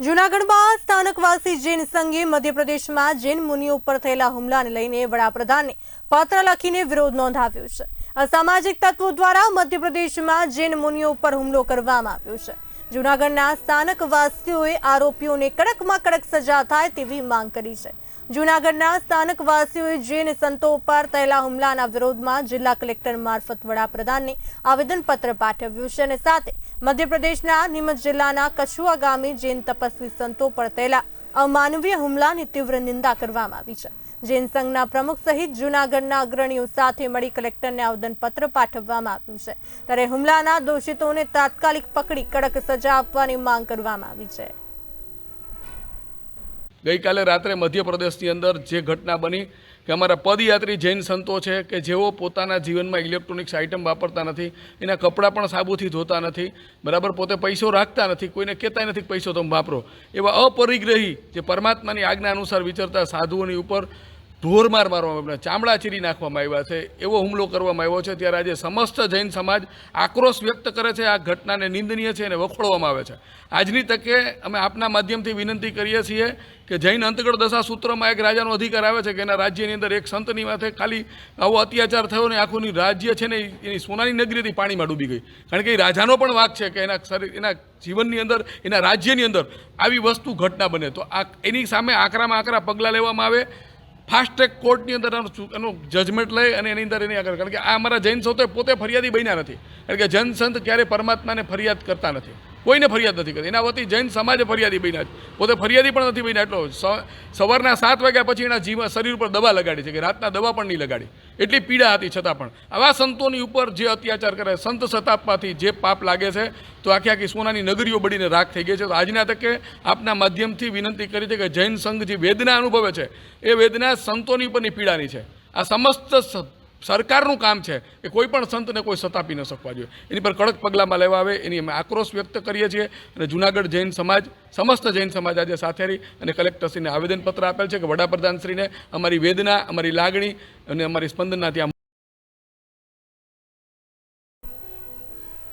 જૂનાગઢમાં સ્થાનકવાસી જૈન સંઘે મધ્યપ્રદેશમાં જૈન મુનિઓ ઉપર થયેલા હુમલાને લઈને વડાપ્રધાનને પત્ર લખીને વિરોધ નોંધાવ્યો છે. અસામાજિક તત્વો દ્વારા મધ્યપ્રદેશમાં જૈન મુનિઓ ઉપર હુમલો કરવામાં આવ્યો છે. જૂનાગઢના સ્થાનકવાસીઓએ આરોપીઓને કડકમાં કડક સજા થાય તેવી માંગ કરી છે. જૂનાગઢના સ્થાનકવાસીઓએ જૈન સંતો ઉપર થયેલા હુમલાના વિરોધમાં જિલ્લા કલેક્ટર મારફત વડાપ્રધાનને આવેદનપત્ર પાઠવ્યું છે અને સાથે મધ્યપ્રદેશના નીમચ જિલ્લાના કછુઆ ગામે જૈન તપસ્વી સંતો પર થયેલા અમાનવીય હુમલાની તીવ્ર નિંદા કરવામાં આવી છે. જૈન સંઘના પ્રમુખ સહિત જૂનાગઢના અગ્રણીઓ સાથે મળી કલેક્ટરને આવેદનપત્ર પાઠવવામાં આવ્યું છે. ત્યારે હુમલાના દોષિતોને તાત્કાલિક પકડી કડક સજા આપવાની માંગ કરવામાં આવી છે. ગઈકાલે રાત્રે મધ્યપ્રદેશની અંદર જે ઘટના બની કે અમારા પદયાત્રી જૈન સંતો છે કે જેઓ પોતાના જીવનમાં ઇલેક્ટ્રોનિક્સ આઇટમ વાપરતા નથી, એના કપડાં પણ સાબુથી ધોતા નથી, બરાબર, પોતે પૈસો રાખતા નથી, કોઈને કહેતા નથી પૈસો તમે વાપરો, એવા અપરિગ્રહી જે પરમાત્માની આજ્ઞા અનુસાર વિચરતા સાધુઓની ઉપર ઢોરમાર મારવામાં આવ્યો. ચામડા ચીરી નાખવામાં આવ્યા છે. એવો હુમલો કરવામાં આવ્યો છે. ત્યારે આજે સમસ્ત જૈન સમાજ આક્રોશ વ્યક્ત કરે છે. આ ઘટનાને નિંદનીય છે અને વખોડવામાં આવે છે. આજની તકે અમે આપના માધ્યમથી વિનંતી કરીએ છીએ કે જૈન અંતગઢ દશા સૂત્રમાં એક રાજાનો અધિકાર આવે છે કે એના રાજ્યની અંદર એક સંતની માથે ખાલી આવો અત્યાચાર થયો ને આખું રાજ્ય છે ને એની સોનાની નગરીથી પાણીમાં ડૂબી ગઈ. કારણ કે એ રાજાનો પણ વાક છે કે એના શરીર, એના જીવનની અંદર, એના રાજ્યની અંદર આવી વસ્તુ ઘટના બને. તો આ એની સામે આકરામાં આકરા પગલાં લેવામાં આવે. ફાસ્ટ ટ્રેક કોર્ટની અંદર એનું જજમેન્ટ લઈ અને એની અંદર એની આગળ કારણ કે આ અમારા જૈન સંતો પોતે ફરિયાદી બન્યા નથી. કારણ કે જૈન સંત ક્યારેય પરમાત્માને ફરિયાદ કરતા નથી. કોઈને ફરિયાદ નથી કરી એના વતી જૈન સમાજે ફરિયાદી બન્યા છે. પોતે ફરિયાદી પણ નથી બન્યા. એટલો સવારના સાત વાગ્યા પછી એના જીવન શરીર ઉપર દવા લગાડી છે કે રાતના દવા પણ નહીં લગાડી. એટલી પીડા હતી છતાં પણ. આવા સંતોની ઉપર જે અત્યાચાર કરે, સંત સતાપમાંથી જે પાપ લાગે છે, તો આખી આખી સોનાની નગરીઓ બળીને રાખ થઈ ગઈ છે. તો આજના તકે આપના માધ્યમથી વિનંતી કરી છે કે જૈન સંઘ જે વેદના અનુભવે છે, એ વેદના સંતોની ઉપરની પીડાની છે. આ સમસ્ત સરકારનું કામ છે કે કોઈ પણ સંતને કોઈ સતાપી ન શકવા જોઈએ. એની પર કડક પગલાંમાં લેવા આવે, એની અમે આક્રોશ વ્યક્ત કરીએ છીએ અને જુનાગઢ જૈન સમાજ, સમસ્ત જૈન સમાજ આજે સાથે રહી અને કલેક્ટરશ્રીને આવેદનપત્ર આપેલ છે કે વડાપ્રધાનશ્રીને અમારી વેદના, અમારી લાગણી અને અમારી સ્પંદનના ત્યાં